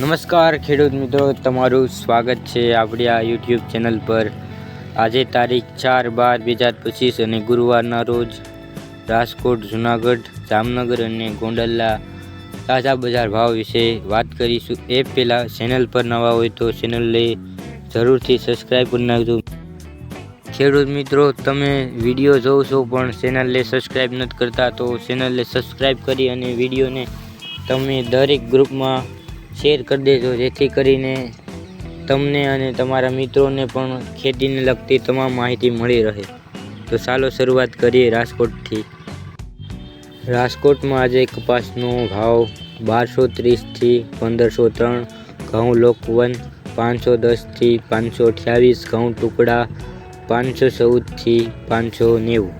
નમસ્કાર, ખેડૂત મિત્રો. તમારું સ્વાગત છે આપણી આ યુટ્યુબ ચેનલ પર. આજે તારીખ ચાર બાર બે હજાર પચીસ અને ગુરુવારના રોજ રાજકોટ, જુનાગઢ, જામનગર અને ગોંડલના તાજા બજાર ભાવ વિશે વાત કરીશું. એ પહેલાં ચેનલ પર નવા હોય તો ચેનલને જરૂરથી સબસ્ક્રાઈબ કરી નાખજો. ખેડૂત મિત્રો, તમે વીડિયો જોવો છો પણ ચેનલને સબસ્ક્રાઈબ નથી કરતા તો ચેનલને સબસ્ક્રાઈબ કરી અને વિડીયોને તમે દરેક ગ્રુપમાં શેર કરી દેજો, જેથી કરીને તમને અને તમારા મિત્રોને પણ ખેતીને લગતી તમામ માહિતી મળી રહે. તો ચાલો શરૂઆત કરીએ રાજકોટથી. રાજકોટમાં આજે કપાસનો ભાવ બારસો ત્રીસથી પંદરસો ત્રણ, ઘઉં લોકવન પાંચસો દસથી પાંચસો અઠ્યાવીસ, ઘઉં ટુકડા પાંચસો ચૌદથી પાંચસો નેવું.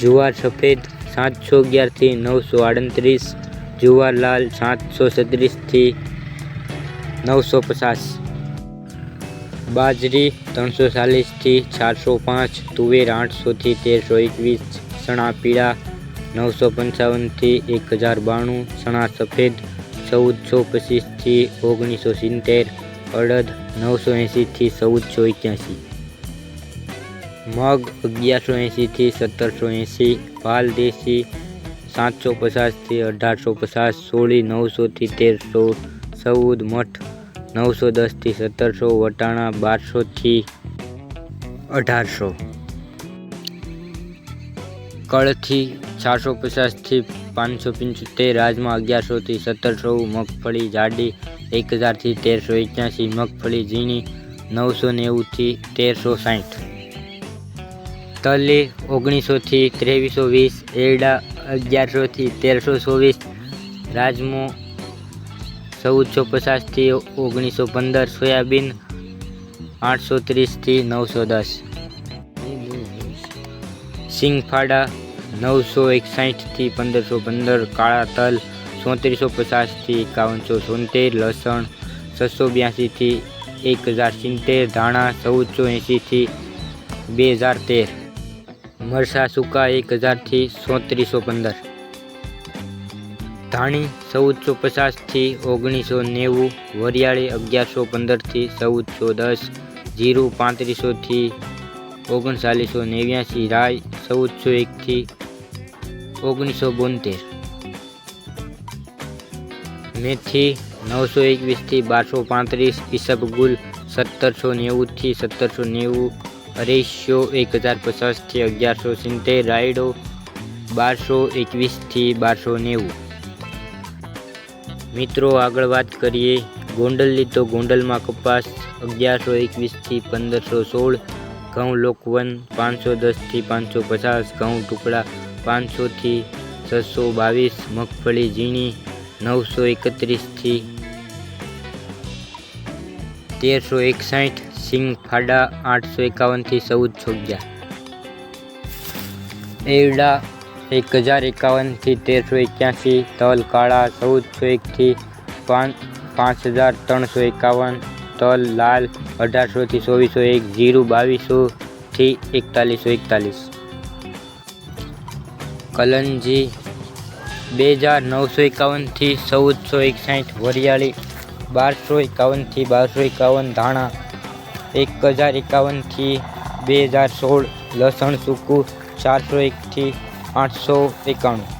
જુવાર સફેદ સાતસો અગિયારથી નવસો આડત્રીસ જુવાર લાલ સાતસો સત્રીસથી નવસો પચાસ. બાજરી ત્રણસો ચાલીસથી ચારસો પાંચ. તુવેર આઠસોથી તેરસો એકવીસ. ચણા પીળા નવસો પંચાવનથી એક હજાર બાણું. ચણા સફેદ ચૌદસો પચીસથી ઓગણીસો સિત્તેર. અડદ નવસો એંશીથી ચૌદસો એક્યાસી. મગ અગિયારસો એંશીથી સત્તરસો એંશી. વાલ દેશી સાતસો પચાસથી અઢારસો પચાસ સોળી, નવસોથી તેરસો, ચૌદ, મઠ નવસો દસથી સત્તરસો, વટાણા બારસોથી અઢારસો. કળથી ચારસો પચાસથી પાંચસો પંચોતેર રાજમાં અગિયારસોથી સત્તરસો, મગફળી, જાડી એક હજારથી તેરસો એક્યાસી, મગફળી, ઝીણી નવસો નેવુંથી તેરસો સાઠ તલી ઓગણીસોથી ત્રેવીસો વીસ, એરડા અગિયારસોથી તેરસો ચોવીસ રાજમો ચૌદસો પચાસથી ઓગણીસો પંદર સોયાબીન આઠસો ત્રીસથી નવસો દસ. સિંગફાડા નવસો એકસાઠથી પંદરસો પંદર, કાળા તલ ચોત્રીસો પચાસથી એકાવનસો સોતેર લસણ છસો બ્યાસીથી એક હજાર સિત્તેર, ધાણા ચૌદસો એંશીથી બે હજાર તેર. મરસા સૂકા એક હજારથી સોત્રીસો પંદર. ધાણી ચૌદસો પચાસથી ઓગણીસો નેવું, વરિયાળી અગિયારસો પંદરથી ચૌદસો દસ, જીરું પાંત્રીસોથી ઓગણચાલીસો નેવ્યાસી રાય ચૌદસો એકથી ઓગણીસો બોતેર. મેથી નવસો એકવીસથી બારસો પાંત્રીસ ઈસબગુલ સત્તરસો નેવુંથી સત્તરસો નેવું અઢીસો એક હજાર પચાસથી અગિયારસો સિત્તેર, રાયડો બારસો એકવીસથી બારસો નેવું. મિત્રો, આગળ વાત કરીએ. ગોંડલની તો ગોંડલમાં કપાસ અગિયારસો એકવીસથી પંદરસો સોળ, ઘઉં લોકવન પાંચસો દસથી પાંચસો પચાસ, ઘઉં ટુકડા પાંચસોથી છસો બાવીસ, મગફળી ઝીણી નવસો એકત્રીસથી તેરસો એકસાઠ સિંગ ફાડા આઠસો એકાવનથી ચૌદ છોગ્યા એવડા એક હજાર એકાવનથી તેરસો એક્યાસી તલ કાળા ચૌદસો એકથી પાંચ હજાર ત્રણસો એકાવન તલ લાલ અઢારસોથી ચોવીસો એક જીરું બાવીસોથી એકતાલીસો એકતાલીસ કલંજી બે હજાર નવસો એકાવનથી ચૌદસો એકસાઠ વરિયાળી બારસો એકાવનથી બારસો એકાવન ધાણા, એક હજાર એકાવનથી બે હજાર સોળ, લસણ સૂકું ચારસો એકથી આઠસો એકાણું.